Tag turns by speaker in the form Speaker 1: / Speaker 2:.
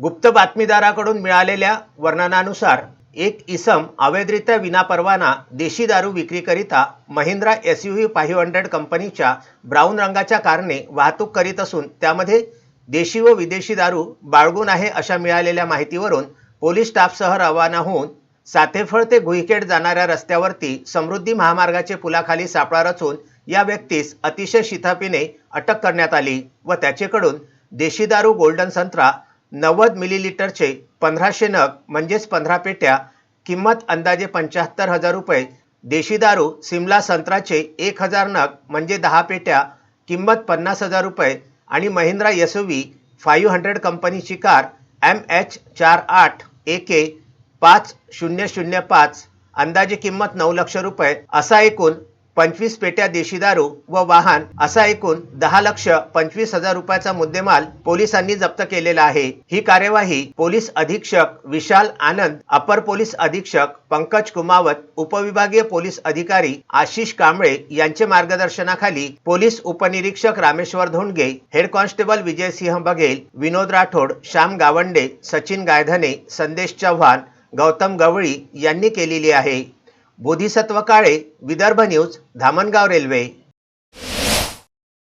Speaker 1: गुप्त बातमीदाराकडून मिळालेल्या वर्णनानुसार एक इसम अवैधरित्या विनापरवाना देशी दारू विक्रीकरिता Mahindra S U V five hundred कंपनीच्या ब्राऊन रंगाच्या कारने वाहतूक करीत असून त्यामध्ये देशी व विदेशी दारू बाळगून आहे अशा मिळालेल्या माहितीवरून पोलीस स्टाफसह रवाना होऊन सातेफळ ते गुईखेड जाणाऱ्या रस्त्यावरती समृद्धी महामार्गाचे पुलाखाली सापळा रचून या व्यक्तीस अतिशय शिथापीने अटक करण्यात आली व त्याचेकडून देशी दारू गोल्डन संत्रा नव्वद मिलीलिटरचे पंधराशे नग म्हणजेच पंधरा पेट्या किंमत अंदाजे पंच्याहत्तर हजार रुपये. देशी दारू सिमला संत्राचे एक हजार नग म्हणजे दहा पेट्या किंमत पन्नास हजार रुपये. आणि Mahindra S V five hundred कंपनीची कार एम एच चार आठ ए के पाच शून्य शून्य पाच अंदाजे किंमत नऊ लक्ष रुपये. असा एकूण पंचवीस पेट्या देशी दारू व वाहन असा एकूण दहा लक्ष पंचवीस हजार रुपयाचा मुद्देमाल पोलिसांनी जप्त केलेला आहे. ही कार्यवाही पोलीस अधीक्षक विशाल आनंद अपर पोलीस अधीक्षक पंकज कुमावत उपविभागीय पोलीस अधिकारी आशिष कांबळे यांचे मार्गदर्शनाखाली पोलीस उपनिरीक्षक रामेश्वर धोंडगे हेड कॉन्स्टेबल विजयसिंह बघेल विनोद राठोड श्याम गावंडे सचिन गायधने संदेश चव्हाण गौतम गवळी यांनी केलेली आहे. Bodhisattva Kale Vidarbha news Dhamangaon railway.